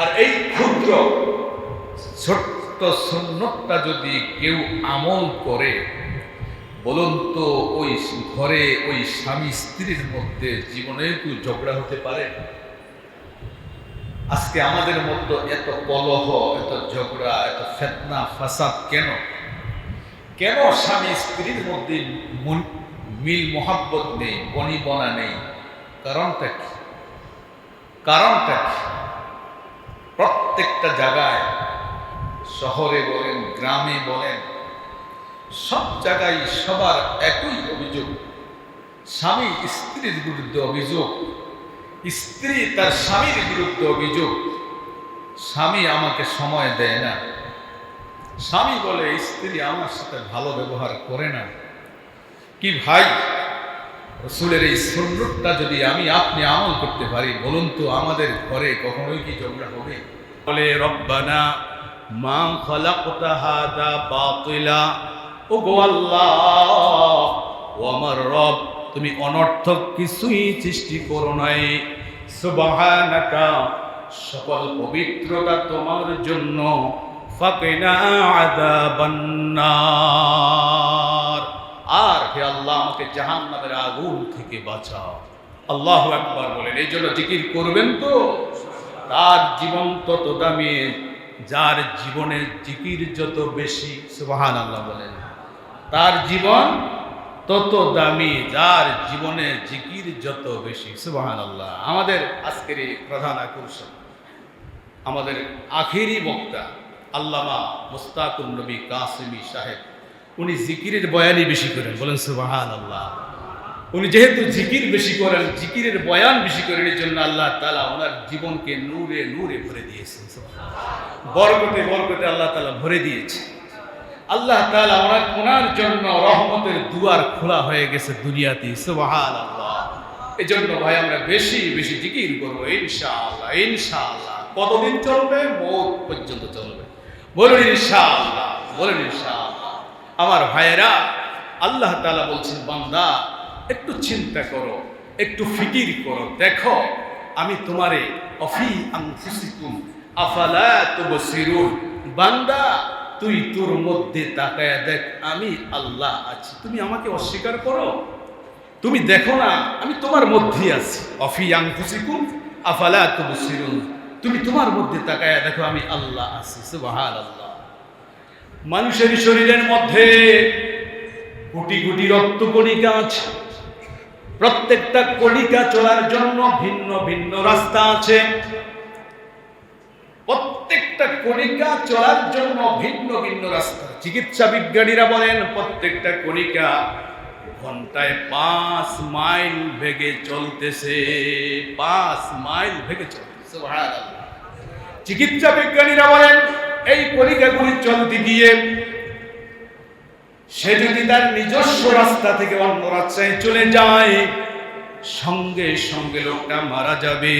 আর এই ক্ষুদ্র ছোট্ট সুন্নতটা যদি কেউ আমল করে বলুন তো ওই ঘরে ওই স্বামী স্ত্রীর মধ্যে জীবনে একটু ঝগড়া হতে পারে? আজকে আমাদের মধ্যে এত কলহ, এত ঝগড়া, এত ফেতনা, ফাসাদ কেন? কেন স্বামী স্ত্রীর মধ্যে মিল মোহাব্বত নেই, বনিবনা নেই? কারণটা কি? কারণটা কি? প্রত্যেকটা জায়গায়, শহরে বলেন, গ্রামে বলেন, সব জায়গায় সবার একই অভিযোগ। স্বামী স্ত্রীর বিরুদ্ধে অভিযোগ, স্ত্রী তার স্বামীর বিরুদ্ধে অভিযোগ। স্বামী আমাকে সময় দেয় না। স্বামী বলে, স্ত্রী আমার সাথে ভালো ব্যবহার করে না। কি ভাই রসুলের এই সুন্নতটা যদি আমি আপনি আমল করতে পারি, বলুন তো আমাদের ঘরে কখনোই কি ঝগড়া হবে? বলে, রব্বানা মা খালাকতা হাদা বাতিলা। ও গো আল্লাহ, ও আমার রব, তুমি অনর্থক কিছুই সৃষ্টি করো নাই। সুবহানাকা, সকল পবিত্রতা তোমার জন্য। ফাকিনা আযাবান নার আর হে আল্লাহ, আমাকে জাহান্নামের আগুন থেকে বাঁচাও। আল্লাহ একবার বলেন, এই জন্য জিকির করবেন তো? তার জীবন তত দামি, যার জীবনে জিকির যত বেশি সুবাহান আল্লাহ বলেন। তার জীবন তত দামি, যার জীবনে জিকির যত বেশি সুবাহান আল্লাহ আমাদের আজকের এই প্রধান আকর্ষণ, আমাদের আখেরি বক্তা আল্লামা মুস্তাকুর নবী কাসিমি সাহেব। উনি জিকিরের বয়ানই বেশি করেন, বলেন সুবাহান আল্লাহ উনি যেহেতু জিকির বেশি করেন, জিকিরের বয়ান বেশি করেন, এই জন্য আল্লাহ তালা ওনার জীবনকে নূরে নূরে ভরে দিয়েছেন বরকতে বরকতে আল্লাহ তালা ভরে দিয়েছে। আল্লাহ তালা ওনার ওনার জন্য রহমতের দুয়ার খোলা হয়ে গেছে দুনিয়াতে সুবাহান আল্লাহ এই জন্য ভাই, আমরা বেশি বেশি জিকির করব, ইনশাআল্লাহ ইনশাআল্লাহ। কতদিন চলবে? মৌত পর্যন্ত চলবে। বলুন ইনশাআল্লাহ বলুন ইনশাআল্লাহ। আমার ভাইয়েরা, আল্লাহ তালা বলছেন, বান্দা, একটু চিন্তা করো, একটু ফিকির করো। দেখো, আমি তোমারে, অফি আনফুসিকুম, আফালা তুবসিরুন। বান্দা, তুই তোর মধ্যে তাকায়া দেখ, আমি আল্লাহ আছি। তুমি আমাকে অস্বীকার করো? তুমি দেখো না, আমি তোমার মধ্যে আছি। অফি আনফুসিকুম, আফালা তুবসিরুন। তুমি তোমার মধ্যে তাকায়া দেখো, আমি আল্লাহ আছি। সুবহানাল্লাহ। মানুষের শরীরের মধ্যে কোটি কোটি রক্ত কণিকা আছে। প্রত্যেকটা কণিকা চলার জন্য ভিন্ন ভিন্ন রাস্তা আছে। প্রত্যেকটা কণিকা চলার জন্য ভিন্ন ভিন্ন রাস্তা। চিকিৎসা বিজ্ঞানীরা বলেন প্রত্যেকটা কণিকা ঘন্টায় পাঁচ মাইল ভেগে চলতেছে পাঁচ মাইল ভেগে চলতেছে। চিকিৎসা বিজ্ঞানীরা বলেন এই কণিকাগুলি চলতে গিয়ে সে যদি তার নিজস্ব রাস্তা থেকে অন্য রাস্তায় চলে যায়, সঙ্গে সঙ্গে লোকটা মারা যাবে।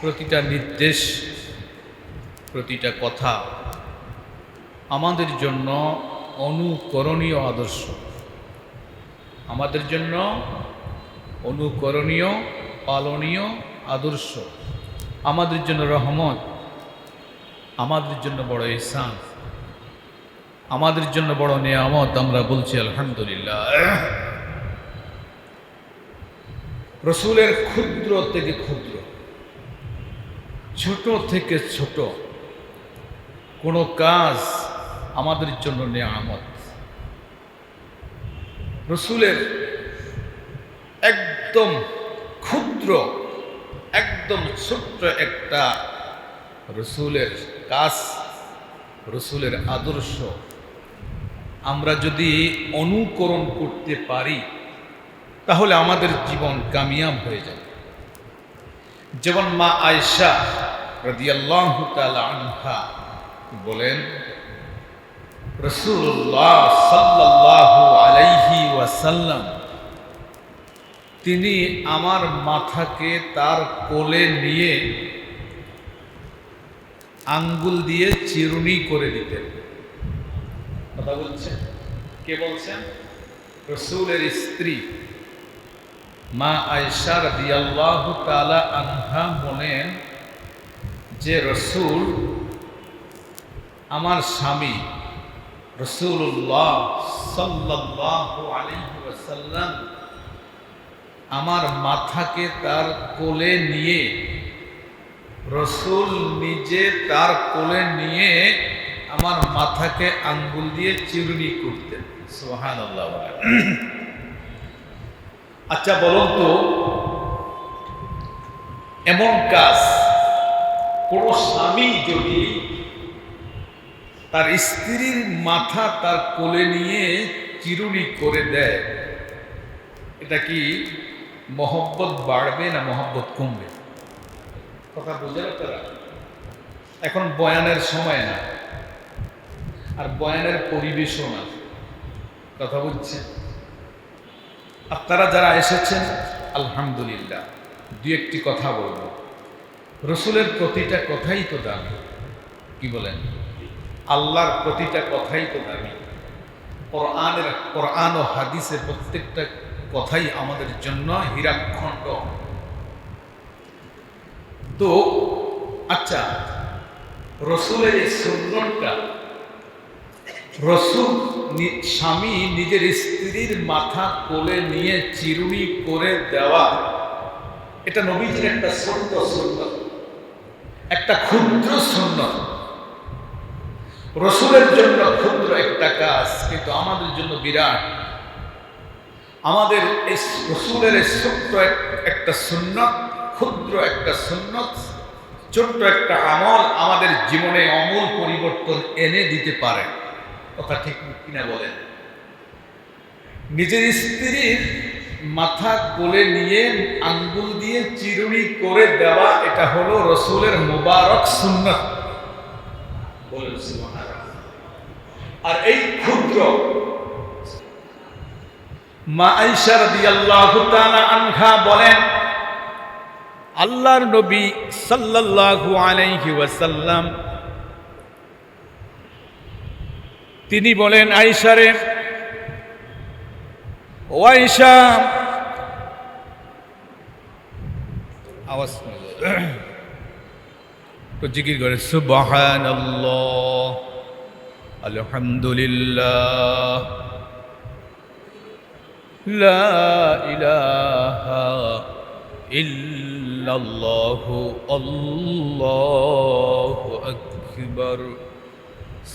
প্রতিটা নির্দেশ, প্রতিটা কথা আমাদের জন্য অনুকরণীয় আদর্শ। আমাদের জন্য অনুকরণীয়, পালনীয় আদর্শ। আমাদের জন্য রহমত। আমাদের জন্য বড় ইসান আমাদের জন্য বড় নিয়ামত আমরা বলছি আলহামদুলিল্লাহ। রসুলের ক্ষুদ্র থেকে ক্ষুদ্র, ছোট থেকে ছোট, কোনো কাজ আমাদের জন্য নিয়ামত। রসুলের একদম ক্ষুদ্র, একদম ছোট্ট একটা রসুলের কাজ রসুলের আদর্শ। আমরা যদি অনুকরণ করতে পারি, তাহলে আমাদের জীবন কামিয়াব হয়ে যাবে। যেমন মা আয়সা রাদিয়াল্লাহু আনহা বলেন রসুল্লাহ সাল্লাল্লাহু আলাইহি ওয়াসাল্লাম, তিনি আমার মাথাকে তার কোলে নিয়ে আঙ্গুল দিয়ে চিরুনি করে দিতেন। কথা বলছেন? কে বলছেন? রসুলের স্ত্রী। মা আয়সা রাদিয়াল্লাহু তালা আনহা বলেন যে, রসুল, আমার স্বামী রসুল্লাহ সাল্লাহ আলহিসাল্লাম আমার মাথাকে তার কোলে নিয়ে রসুল নিজে তার কোলে নিয়ে আমার মাথাকে আঙ্গুল দিয়ে চিরুনি করতেন। সোহান আচ্ছা বলুন তো, এমন কাজ কোন স্বামী যদি তার স্ত্রীর মাথা তার কোলে নিয়ে চিরুনি করে দেয়, এটা কি মহব্বত বাড়বে না মহব্বত কমবে? কথা বুঝে তারা? এখন বয়ানের সময় না, আর বয়ানের পরিবেশও না। কথা বুঝছেন আপনারা যারা এসেছেন, আলহামদুলিল্লাহ, দু একটি কথা বলব। রসুলের প্রতিটা কথাই তো দামি, কি বলেন? আল্লাহর প্রতিটা কথাই তো দামি। কোরআনের, কোরআন ও হাদিসের প্রত্যেকটা কথাই আমাদের জন্য হীরাখণ্ড। তো আচ্ছা রসুলের এই সুন্দরটা রসুল স্বামী নিজের স্ত্রীর মাথা কোলে নিয়ে চিরুনি করে দেওয়া, এটা নবীজির একটা ছোট্ট সুন্দর একটা ক্ষুদ্র সুন্দর রসুলের জন্য ক্ষুদ্র একটা কাজ, কিন্তু আমাদের জন্য বিরাট। আমাদের এই রসুলের ছোট্ট এক- একটা সুন্নত ক্ষুদ্র একটা সুন্নত, ছোট্ট একটা আমল আমাদের জীবনে অমল পরিবর্তন এনে দিতে পারে। কথা ঠিক কিনা বলেন? নিজের স্ত্রীর মাথা কোলে নিয়ে আঙ্গুল দিয়ে চিরুনি করে দেওয়া, এটা হলো রসুলের মোবারক সুন্নত। আর এই ক্ষুদ্র মা আইসা রাদিয়াল্লাহু তাআলা আনহা বলেন আল্লাহর নবী সাল্লাল্লাহু আলাইহি ওয়াসাল্লাম, তিনি বলেন আইসারে ও আইসা আওয়াজ তো জিকির করে, সুবহানাল্লাহ, আলহামদুলিল্লাহ, লা ইলাহা ইল্লাল্লাহু আল্লাহু আকবার।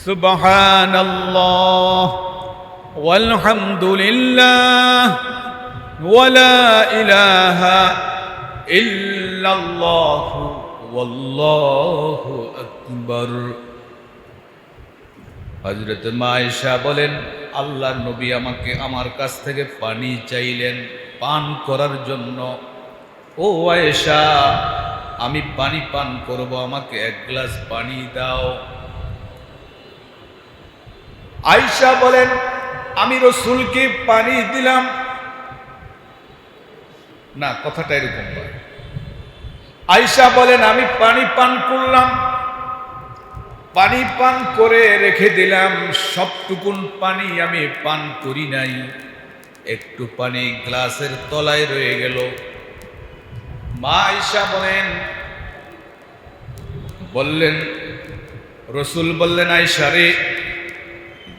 সুবহানাল্লাহ ওয়ালহামদুলিল্লাহ ওয়ালা ইলাহা ইল্লাল্লাহু ওয়াল্লাহু আকবার। হজরত মায়েশা বলেন আল্লাহ নবী আমাকে আমার কাছ থেকে পানি চাইলেন পান করার জন্য। ও আয়েশা, আমি পানি পান করব, আমাকে এক গ্লাস পানি দাও। আয়েশা বলেন, আমি রসুলকে পানি দিলাম। না, কথাটা এরকম নয়। আয়েশা বলেন, আমি পানি পান করলাম। পানি পান করে রেখে দিলাম, সবটুকুন পানি আমি পান করি নাই। একটু পানি গ্লাসের তলায় রয়ে গেল। মা আয়সা বলেন, বললেন, রসুল বললেন আয়সা রে,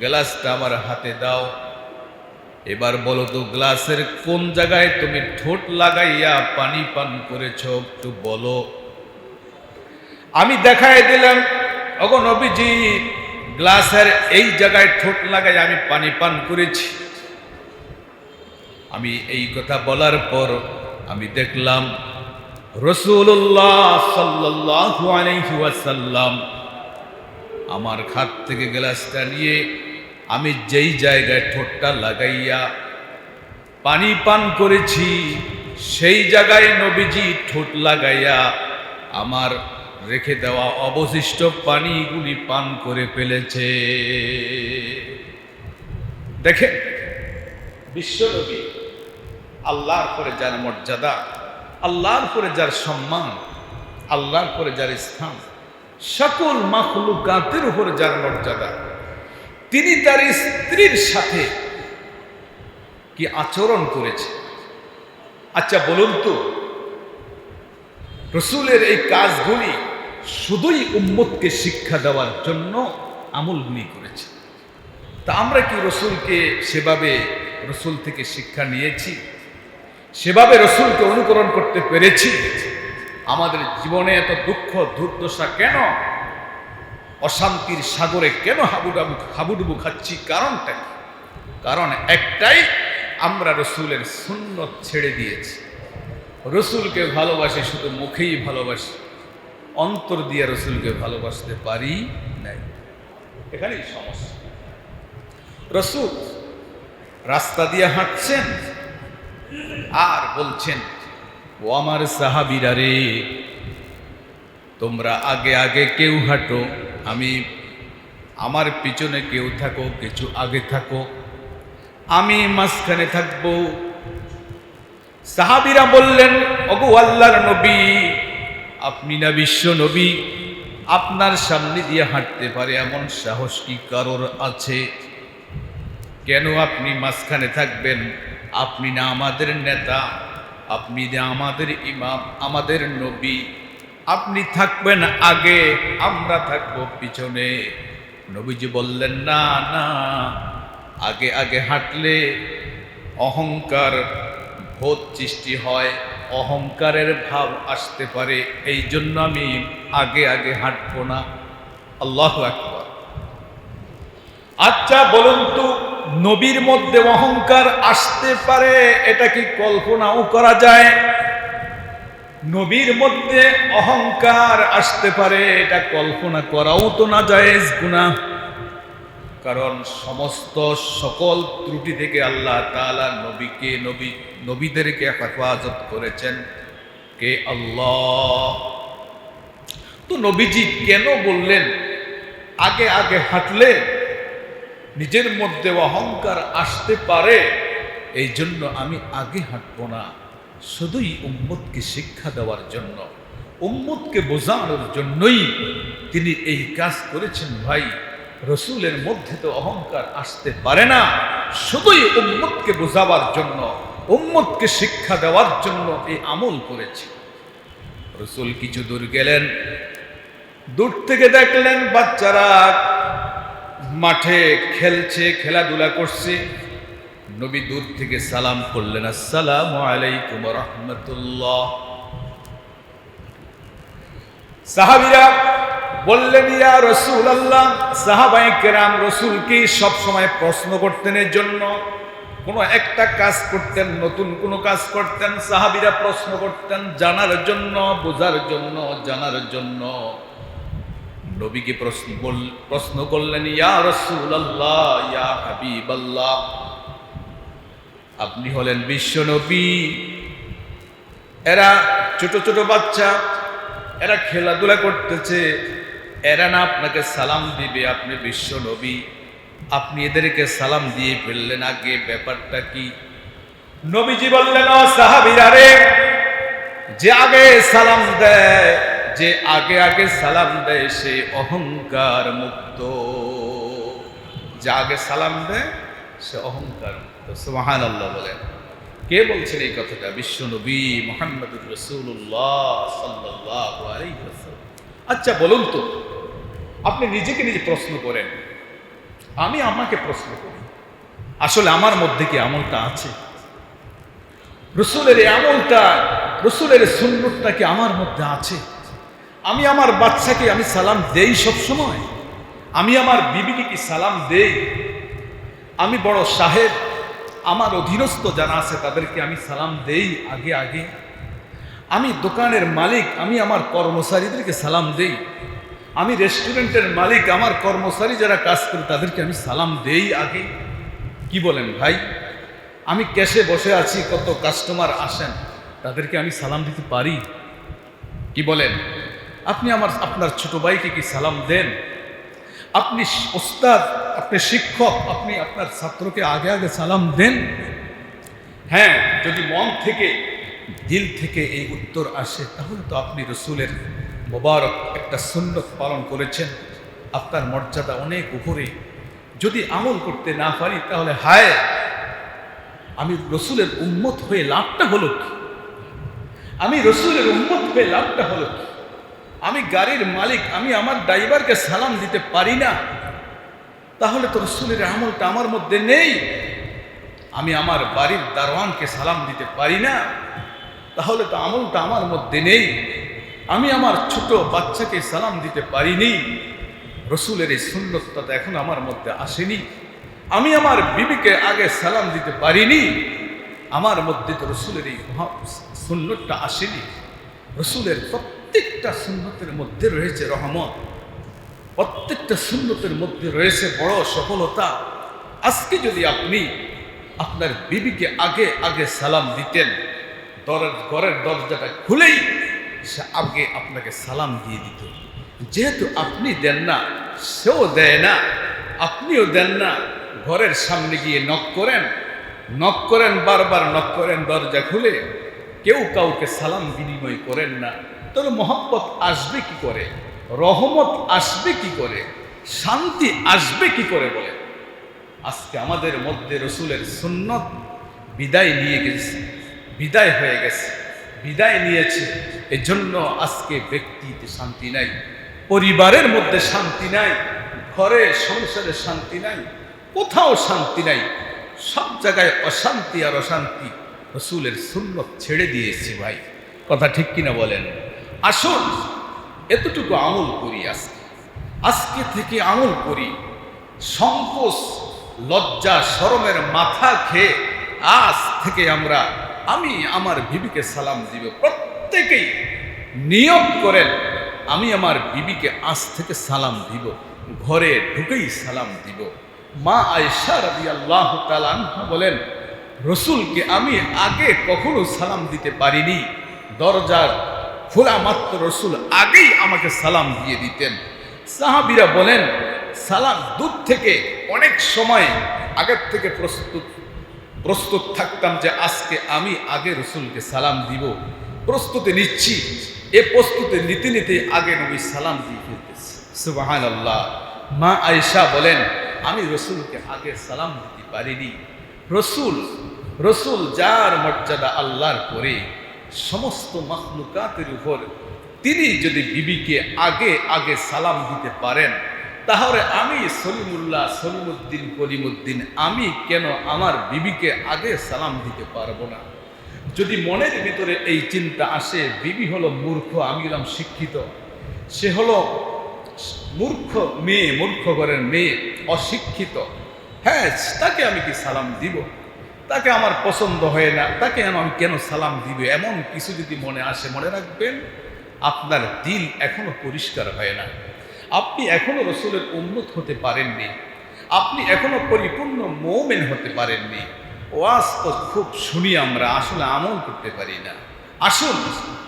গ্লাসটা আমার হাতে দাও। এবার বলো তো, গ্লাসের কোন জায়গায় তুমি ঠোঁট লাগাইয়া পানি পান করেছ একটু বলো। আমি দেখাই দিলাম অগো নবীজি, গ্লাসের এই জায়গায় ঠোঁট লাগাই আমি পানি পান করেছি। আমি এই কথা বলার পর আমি দেখলাম রসুল্লাহ ওয়াসাল্লাম আমার খাত থেকে গ্লাসটা নিয়ে আমি যেই জায়গায় ঠোঁটটা লাগাইয়া পানি পান করেছি, সেই জায়গায় নবীজি ঠোঁট লাগাইয়া আমার রেখে দেওয়া অবশিষ্ট পানিগুলি পান করে ফেলেছে। দেখে বিশ্বনবী আল্লাহর পরে যার মর্যাদা আল্লাহর পরে যার সম্মান, আল্লাহর পরে যার স্থান, সকল মাখলুকাতের উপরে যার মর্যাদা, তিনি তার স্ত্রীর সাথে কি আচরণ করেছে? আচ্ছা বলুন তো, রসুলের এই কাজগুলি শুধুই উম্মতকে শিক্ষা দেওয়ার জন্য আমল নিয়ে করেছে তা আমরা কি রসুলকে সেভাবে রসুল থেকে শিক্ষা নিয়েছি? সেভাবে রসুলকে অনুকরণ করতে পেরেছি। আমাদের জীবনে এত দুঃখ, দুর্দশা কেন? অশান্তির সাগরে কেন হাবুডাবু, হাবুডুবু খাচ্ছি? কারণটা কি? কারণ একটাই, আমরা রসুলের সুন্নত ছেড়ে দিয়েছি। রসুলকে ভালোবাসি, শুধু মুখেই ভালোবাসি। অন্তর দিয়ে রসুলকে ভালোবাসতে পারি নাই। এখানেই সমস্যা। রসুল রাস্তা দিয়ে হাঁটছেন আর বলছেন, ও আমার সাহাবিরা রে, তোমরা আগে আগে কেউ হাঁটো, আমি, আমার পিছনে কেউ থাকো, কিছু আগে থাকো, আমি মাঝখানে থাকব। সাহাবিরা বললেন অগু আল্লাহর নবী, আপনি না বিশ্ব নবী, আপনার সামনে দিয়ে হাঁটতে পারে এমন সাহস কি কারোর আছে? কেন আপনি মাঝখানে থাকবেন? আপনি না আমাদের নেতা, আপনি না আমাদের ইমাম, আমাদের নবী। আপনি থাকবেন আগে, আমরা থাকব পিছনে। নবীজি বললেন, না না, আগে আগে হাঁটলে অহংকার বোধ সৃষ্টি হয়, অহংকারের ভাব আসতে পারে। এই জন্য আমি আগে আগে হাঁটবো না। আল্লাহ আচ্ছা বলুন তো নবীর মধ্যে অহংকার আসতে পারে, এটা কি কল্পনাও করা যায়? নবীর মধ্যে অহংকার আসতে পারে, এটা কল্পনা করাও তো না জায়েজ গুনাহ। কারণ সমস্ত সকল ত্রুটি থেকে আল্লাহ তাআলা নবীকে, নবী, নবীদেরকে হেফাজত করেছেন কে আল্লাহ। তো নবীজি কেন বললেন, আগে আগে হাঁটলে নিজের মধ্যে অহংকার আসতে পারে, এই জন্য আমি আগে হাঁটবো না। শুধুই উম্মতকে শিক্ষা দেওয়ার জন্য, উম্মতকে বোঝানোর জন্যই তিনি এই কাজ করেছেন ভাই। রসুলের মধ্যে তো অহংকার আসতে পারে না, শুধুই উম্মতকে বোঝাবার জন্য, উম্মতকে শিক্ষা দেওয়ার জন্য এই আমল করেছে। রসুল কিছু দূর গেলেন, দূর থেকে দেখলেন বাচ্চারা মাঠে খেলছে, খেলাধুলা করছে। নবী দূর থেকে সালাম করলেন, আসসালাম আলাইকুম রহমতুল্লাহ। সাহাবিরা বললেন, ইয়া রসুল আল্লাহ সাহাবাই কেরাম রসুলকে সবসময় প্রশ্ন করতেন, এর জন্য কোনো একটা কাজ করতেন, নতুন কোনো কাজ করতেন? সাহাবিরা প্রশ্ন করতেন, জানার জন্য, বোঝার জন্য, জানার জন্য। নবীকে প্রশ্ন প্রশ্ন করলেন, ইয়া রসুল আল্লাহ ইয়া হাবিব আল্লাহ আপনি হলেন বিশ্ব নবী। এরা ছোট ছোট বাচ্চা, এরা খেলাধুলা করতেছে, এরা না আপনাকে সালাম দিবে, আপনি বিশ্ব নবী। আপনি এদেরকে সালাম দিয়ে ফেললেন, আগে ব্যাপারটা কি? নবীজি বললেন সাহাবিরা যে আগে সালাম দেয় যে আগে আগে সালাম দেয় সে অহংকার মুক্ত। যে আগে সালাম দেয় সে অহংকার মুক্ত। সুবাহান আল্লাহ বলেন। কে বলছেন এই কথাটা? বিশ্ব নবী মোহাম্মদুর রসুল্লাহ সাল্লাহ আচ্ছা বলুন তো, আপনি নিজেকে নিজে প্রশ্ন করেন। আমি আমাকে প্রশ্ন করি। আসলে আমার মধ্যে কি আমলটা আছে? রসুলের আমলটা রসুলের সুন্নতটা কি আমার মধ্যে আছে? আমি আমার বাচ্চাকে আমি সালাম দেই সব সময় আমি আমার বিবিকে কি সালাম দেই? আমি বড় সাহেব, আমার অধীনস্থ যারা আছে তাদেরকে আমি সালাম দেই আগে আগে। আমি দোকানের মালিক, আমি আমার কর্মচারীদেরকে সালাম দেই। আমি রেস্টুরেন্টের মালিক, আমার কর্মচারী যারা কাজ করে তাদেরকে আমি সালাম দেই আগে। কি বলেন ভাই? আমি ক্যাশে বসে আছি, কত কাস্টমার আসেন, তাদেরকে আমি সালাম দিতে পারি? কি বলেন? আপনি আমার, আপনার ছোট ভাইকে কি সালাম দেন? আপনি ওস্তাদ, আপনি শিক্ষক, আপনি আপনার ছাত্রকে আগে আগে সালাম দেন? হ্যাঁ যদি মন থেকে, দিল থেকে এই উত্তর আসে, তাহলে তো আপনি রসুলের মোবারক একটা সুন্নত পালন করেছেন। আপনার মর্যাদা অনেক উপরে। যদি আমল করতে না পারি, তাহলে হায়, আমি রসুলের উন্মত হয়ে লাভটা হলো কি? আমি রসুলের উন্মত হয়ে লাভটা হলো কি? আমি গাড়ির মালিক, আমি আমার ড্রাইভারকে সালাম দিতে পারি না। তাহলে তো রসুলের আমলটা আমার মধ্যে নেই। আমি আমার বাড়ির দারোয়ানকে সালাম দিতে পারি না। তাহলে তো আমলটা আমার মধ্যে নেই। আমি আমার ছোট বাচ্চাকে সালাম দিতে পারিনি। রসুলের এই সুন্নতটা তো এখন আমার মধ্যে আসেনি। আমি আমার বিবিকে আগে সালাম দিতে পারিনি। আমার মধ্যে তো রসুলের এই সুন্নতটা আসেনি। রসুলের প্রত্যেকটা সুন্নতের মধ্যে রয়েছে রহমত। প্রত্যেকটা সুন্নতের মধ্যে রয়েছে বড় সফলতা। আজকে যদি আপনি আপনার বিবিকে আগে আগে সালাম দিতেন, দরের ঘরের দরজাটা খুলেই সে আগে আপনাকে সালাম দিয়ে দিত। যেহেতু আপনি দেন না, সেও দেয় না, আপনিও দেন না, ঘরের সামনে গিয়ে নক করেন নক করেন, বারবার নক করেন, দরজা খুলে, কেউ কাউকে সালাম বিনিময় করেন না। তোর মহব্বত আসবে কি করে? রহমত আসবে কি করে? শান্তি আসবে কি করে বলে? আজকে আমাদের মধ্যে রসুলের সুন্নত বিদায় নিয়ে গেছে, বিদায় হয়ে গেছে, বিদায় নিয়েছে। এজন্য আজকে ব্যক্তিতে শান্তি নাই, পরিবারের মধ্যে শান্তি নাই, ঘরে সংসারে শান্তি নাই, কোথাও শান্তি নাই, সব জায়গায় অশান্তি আর অশান্তি রসুলের সুন্নত ছেড়ে দিয়েছে ভাই। কথা ঠিক কিনা বলেন? আসুন, এতটুকু আমল করি আজকে। আজকে থেকে আমল করি। সংকোচ, লজ্জা, শরমের মাথা খেয়ে আজ থেকে আমরা, আমি আমার বিবিকে সালাম দিব। প্রত্যেকেই নিয়োগ করেন, আমি আমার বিবিকে আজ থেকে সালাম দিব। ঘরে ঢুকেই সালাম দিব। মা আয়সা রবি আল্লাহ বলেন, রসুলকে আমি আগে কখনো সালাম দিতে পারিনি। দরজার খোলা মাত্র রসুল আগেই আমাকে সালাম দিয়ে দিতেন। সাহাবিরা বলেন, সালাম দূর থেকে অনেক সময় আগের থেকে প্রস্তুত। প্রস্তুত থাকতাম যে আজকে আমি আগে রসুলকে সালাম দিব। প্রস্তুতি নিচ্ছি। এ প্রস্তুতি নিতে নিতে আগে নবী সালাম দিয়ে ফেলতেছি। সুবাহান আল্লাহ মা আয়েশা বলেন, আমি রসুলকে আগে সালাম দিতে পারিনি। রসুল রসুল যার মর্যাদা আল্লাহর করে সমস্ত মাখলুকাতের উপর তিনি যদি বিবিকে আগে আগে সালাম দিতে পারেন, তাহলে আমি সলিমুল্লাহ সলিমুদ্দিন কলিমুদ্দিন, আমি কেন আমার বিবিকে আগে সালাম দিতে পারব না? যদি মনের ভিতরে এই চিন্তা আসে, বিবি হলো মূর্খ, আমি হলাম শিক্ষিত। সে হলো মূর্খ মেয়ে, মূর্খ ঘরের মেয়ে, অশিক্ষিত। হ্যাঁ তাকে আমি কি সালাম দিব? তাকে আমার পছন্দ হয় না, তাকে আমি কেন সালাম দিব? এমন কিছু যদি মনে আসে, মনে রাখবেন, আপনার দিল এখনও পরিষ্কার হয় না। আপনি এখনও রসুলের উন্নত হতে পারেননি। আপনি এখনও পরিপূর্ণ মৌমেন হতে পারেননি। ওয়াজ তো খুব শুনি আমরা, আসলে আমল করতে পারি না। আসুন,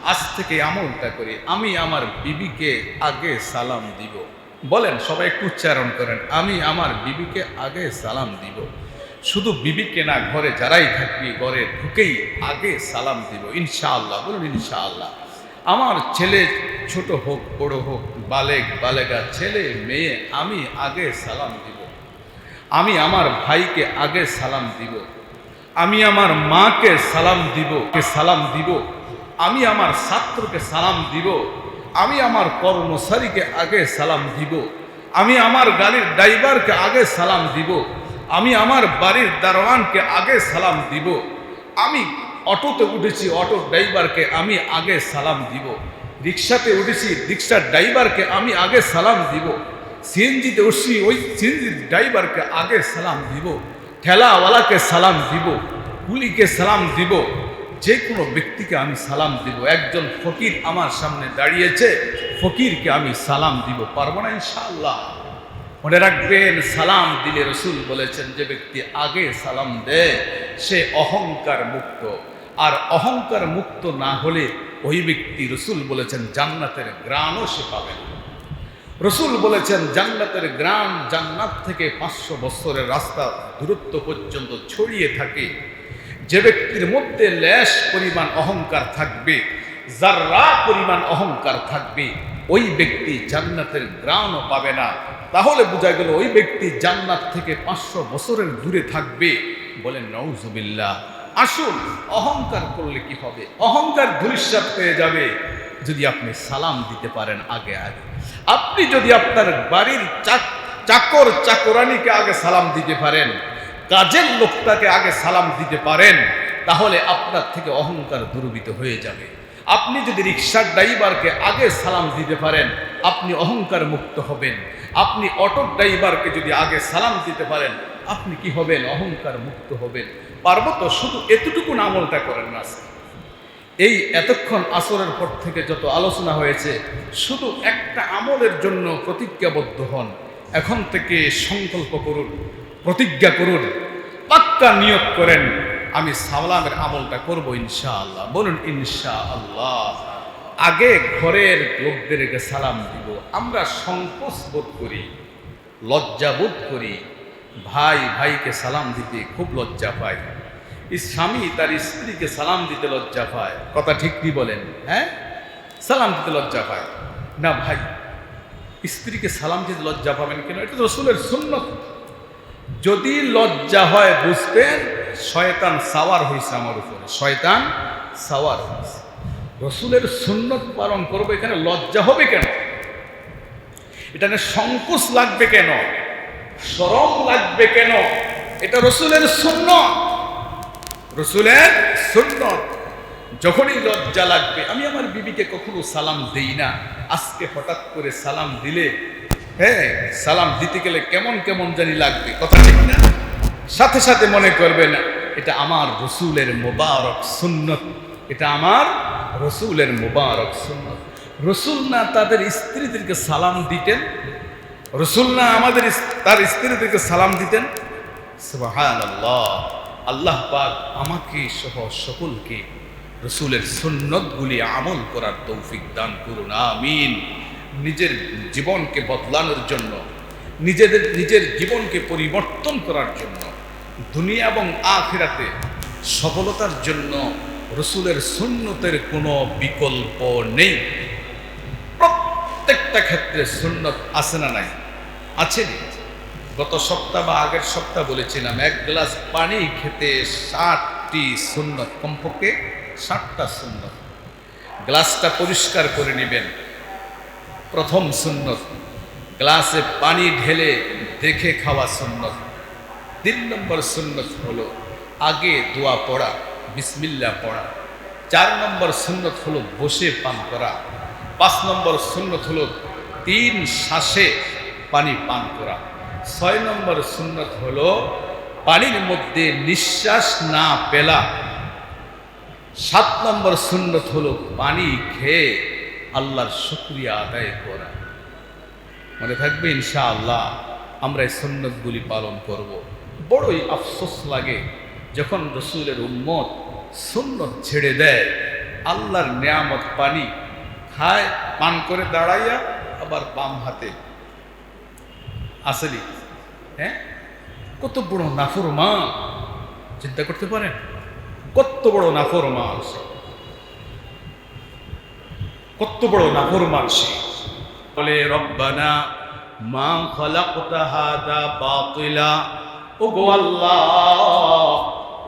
আজ থেকে আমলটা করি। আমি আমার বিবিকে আগে সালাম দিব। বলেন, সবাই একটু উচ্চারণ করেন। আমি আমার বিবিকে আগে সালাম দিব। শুধু বিবিকে না, ঘরে যারাই থাকবি, ঘরে ঢুকেই আগে সালাম দিব ইনশাআল্লাহ, বলুন ইনশাআল্লাহ। আমার ছেলে ছোট হোক, বড় হোক, বালেক বালেগা ছেলে, মেয়ে, আমি আগে সালাম দিব। আমি আমার ভাইকে আগে সালাম দিব। আমি আমার মাকে সালাম দিব, কে সালাম দিব। আমি আমার ছাত্রকে সালাম দিব। আমি আমার কর্মচারীকে আগে সালাম দিব। আমি আমার গাড়ির ড্রাইভারকে আগে সালাম দিব। আমি আমার বাড়ির দারোয়ানকে আগে সালাম দিব। আমি অটোতে উঠেছি, অটো ড্রাইভারকে আমি আগে সালাম দিব। রিক্সাতে উঠেছি, রিক্সার ড্রাইভারকে আমি আগে সালাম দিব। সিএনজিতে উঠছি, ওই সিএনজি ড্রাইভারকে আগে সালাম দিব। ঠেলাওয়ালাকে সালাম দিব কুলিকে সালাম দিব যে কোনো ব্যক্তিকে আমি সালাম দিব। একজন ফকির আমার সামনে দাঁড়িয়েছে, ফকিরকে আমি সালাম দিব। পারব না ইনশাআল্লাহ। মনে রাখবেন, সালাম দিলে রসুল বলেছেন, যে ব্যক্তি আগে সালাম দেয়, সে অহংকার মুক্ত। আর অহংকার মুক্ত না হলে ওই ব্যক্তি রসুল বলেছেন, জান্নাতের গ্রাণও সে পাবে রসুল বলেছেন, জান্নাতের গ্রাম জান্নাত থেকে পাঁচশো বছরের রাস্তা দূরত্ব পর্যন্ত ছড়িয়ে থাকে। যে ব্যক্তির মধ্যে ল্যাশ পরিমাণ অহংকার থাকবে, যার্রা পরিমাণ অহংকার থাকবে, ওই ব্যক্তি জান্নাতের গ্রামও পাবে না। তাহলে বোঝা গেল ওই ব্যক্তি জান্নাত থেকে পাঁচশো বছরের দূরে থাকবে। বলেন নৌজুবিল্লাহ আসুন, অহংকার করলে কি হবে? অহংকার ধূলিসাৎ হয়ে যাবে যদি আপনি সালাম দিতে পারেন আগে আগে। আপনি যদি আপনার বাড়ির চাকর, চাকরানিকে আগে সালাম দিতে পারেন, কাজের লোকটাকে আগে সালাম দিতে পারেন, তাহলে আপনার থেকে অহংকার দুর্বিত হয়ে যাবে। আপনি যদি রিক্সার ড্রাইভারকে আগে সালাম দিতে পারেন আপনি অহংকার মুক্ত হবেন। আপনি অটো ড্রাইভারকে যদি আগে সালাম দিতে পারেন, আপনি কি হবেন? অহংকার মুক্ত হবেন। পারব তো, শুধু এতটুকু আমলটা করেন না এই এতক্ষণ আসরের পর থেকে যত আলোচনা হয়েছে, শুধু একটা আমলের জন্য প্রতিজ্ঞাবদ্ধ হন। এখন থেকে সংকল্প করুন, প্রতিজ্ঞা করুন, পাক্কা নিয়োগ করেন। আমি সালামের আমলটা করব ইনশাআল্লাহ। বলুন, ইনশাআল্লাহ। আগে ঘরের লোকদেরকে সালাম দিব। আমরা সংকোচ বোধ করি, লজ্জা বোধ করি। ভাই ভাইকে সালাম দিতে খুব লজ্জা পায়। স্বামী তার স্ত্রীকে সালাম দিতে লজ্জা পায়। কথা ঠিক কি বলেন? হ্যাঁ? সালাম দিতে লজ্জা পায়। না ভাই, স্ত্রীকে সালাম দিতে লজ্জা পাবেন কেন? এটা তো রসুলের সুন্নত। যদি লজ্জা হয় বুঝতেন, শয়তান সাওয়ার হয়েছে আমার উপরে। শয়তান সাওয়ার হয়েছে রসুলের সুন্নত পালন করব, এখানে লজ্জা হবে কেন? এটা নিয়ে সংকোচ লাগবে কেন? সরম লাগবে কেন? এটা রসুলের শূন্য রসুলের শূন্য যখনই লজ্জা লাগবে, আমি আমার বিবিকে কখনো সালাম দেই না। আজকে হঠাৎ করে সালাম দিলে হ্যাঁ সালাম দিতে গেলে কেমন কেমন জানি লাগবে, কথা ঠিক না? সাথে সাথে মনে করবে না, এটা আমার রসুলের মোবারক সুন্নত। এটা আমার রসুলের মোবারক সুন্নত। রসুল না তাদের স্ত্রীদেরকে সালাম দিতেন, রসুল না আমাদের তার স্ত্রীদেরকে সালাম দিতেন। আল্লাহ আল্লাহ পাক আমাকে সহ সকলকে রসুলের সুন্নতগুলি আমল করার তৌফিক দান করুন, আমিন। নিজের জীবনকে বদলানোর জন্য, নিজেদের, নিজের জীবনকে পরিবর্তন করার জন্য, দুনিয়া এবং আখিরাতে সফলতার জন্য রসুলের সুন্নতের কোনো বিকল্প নেই। প্রত্যেকটা ক্ষেত্রে সুন্নত আছে না নাই? আছে গত সপ্তাহ বা আগের সপ্তাহ বলেছিলাম, এক গ্লাস পানি খেতে ষাটটি সুন্নত, কমপক্ষে ষাটটা সুন্নত। গ্লাসটা পরিষ্কার করে নেবেন। প্রথম সুন্নত, গ্লাসে পানি ঢেলে দেখে খাওয়া সুন্নত। তিন নম্বর সুন্নত হলো আগে দোয়া পড়া। বিসমিল্লা পড়া। চার নম্বর সুন্নত হলো বসে পান করা। পাঁচ নম্বর সুন্নত হলো তিন শ্বাসে পানি পান করা। ছয় নম্বর সুন্নত হলো পানির মধ্যে নিঃশ্বাস না পেলা সাত নম্বর সুন্নত হলো পানি খেয়ে আল্লাহর শুক্রিয়া আদায় করা। মনে থাকবে, ইনশাআল্লাহ, আমরা এই সুন্নতগুলি পালন করব। বড়ই আফসোস লাগে যখন রসুলের উম্মত সুন্নত ছেড়ে দেয়, আল্লাহর নিয়ামত পানি খায়, পান করে দাঁড়াইয়া আবার বাম হাতে আসেনি। হ্যাঁ? কত বড় নাফর মা চিন্তা করতে পারেন? কত বড় নাফর মানুষ কত বড় নাফর মানুষ বলে, রব্বানা মা খলাকতা হাদা বাতিলা। ও গো আল্লাহ!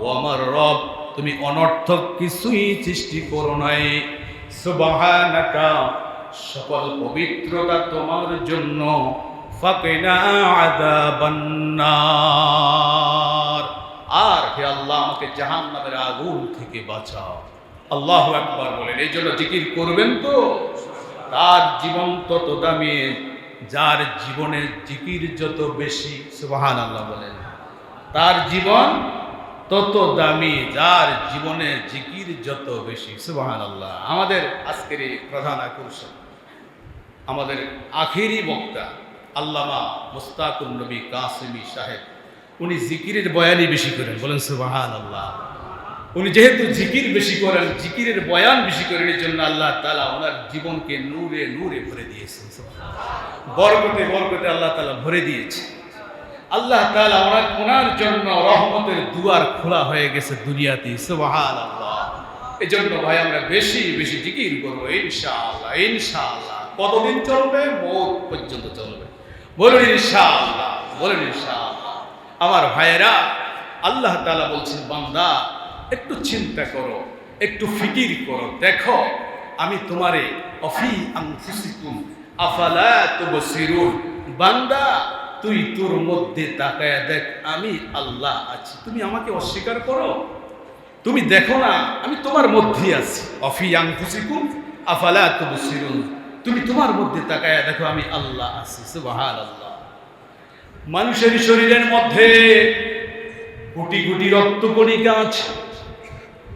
ও আমার রব, তুমি অনর্থক কিছুই সৃষ্টি করো নাই। সুবহানাকা, সকল পবিত্রতা তোমার জন্য। ফাকিনা আযাবান্নার। আর হে আল্লাহ, আমাকে জাহান্নামের আগুন থেকে বাঁচাও। আল্লাহ একবার বলেন, এই জন্য জিকির করবেন তো? তার জীবন তত দামি, যার জীবনে জিকির যত বেশি সুবাহান আল্লাহ বলেন। তার জীবন তত দামি, যার জীবনে জিকির যত বেশি। সুবাহান আল্লাহ আমাদের আজকের এই প্রধান আকর্ষণ, আমাদের আখেরি বক্তা আল্লামা মুস্তাকুর নবী কাসিমি সাহেব। উনি জিকিরের বয়ানই বেশি করেন, বলেন সুবাহান আল্লাহ উনি যেহেতু জিকির বেশি করেন, জিকিরের বয়ান বেশি করেন, এই জন্য আল্লাহ তালা ওনার জীবনকে নূরে নূরে ভরে দিয়েছেন। বরকতে বরকতে আল্লাহ তালা ভরে দিয়েছে আল্লাহ তাআলা ওনার ওনার জন্য রহমতের দুয়ার খোলা হয়ে গেছে দুনিয়াতে সুবাহান আল্লাহ এই জন্য ভাই, আমরা বেশি বেশি জিকির করব, ইনশাআল্লাহ ইনশাআল্লাহ। কতদিন চলবে? মৌত পর্যন্ত চলবে। বলুন ইনশাআল্লাহ বলুন ইনশাআল্লাহ। আমার ভাইয়েরা, আল্লাহ তাআলা বলছেন, বান্দা, একটু চিন্তা করো, একটু ফিকির করো। দেখো, আমি তোমারে, অফি আনফুসিকুম, আফালা তুবসিরুন। বান্দা তুই তোর মধ্যে তাকায় দেখ, আমি আল্লাহ আছি। তুমি আমাকে অস্বীকার করো? তুমি দেখো না, আমি তোমার মধ্যে আছি। অফি আনফুসিকুম, আফালা তুবসিরুন। তুমি তোমার মধ্যে তাকায় দেখো, আমি আল্লাহ আছি। সুবাহাল আল্লাহ মানুষের শরীরের মধ্যে কোটি কোটি রক্ত কণিকা আছে।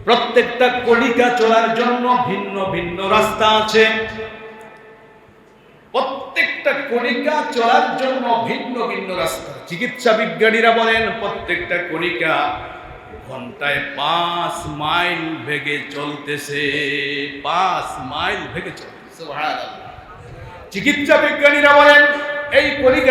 প্রত্যেকটা কণিকা চলার জন্য ভিন্ন ভিন্ন রাস্তা আছে। প্রত্যেকটা কণিকা চলার জন্য ভিন্ন ভিন্ন রাস্তা চিকিৎসা বিজ্ঞানীরা বলেন, প্রত্যেকটা কণিকা ঘন্টায় পাঁচ মাইল ভেগে চলতেছে, পাঁচ মাইল ভেগে চলতেছে। চিকিৎসা বিজ্ঞানীরা বলেন, এই কণিকা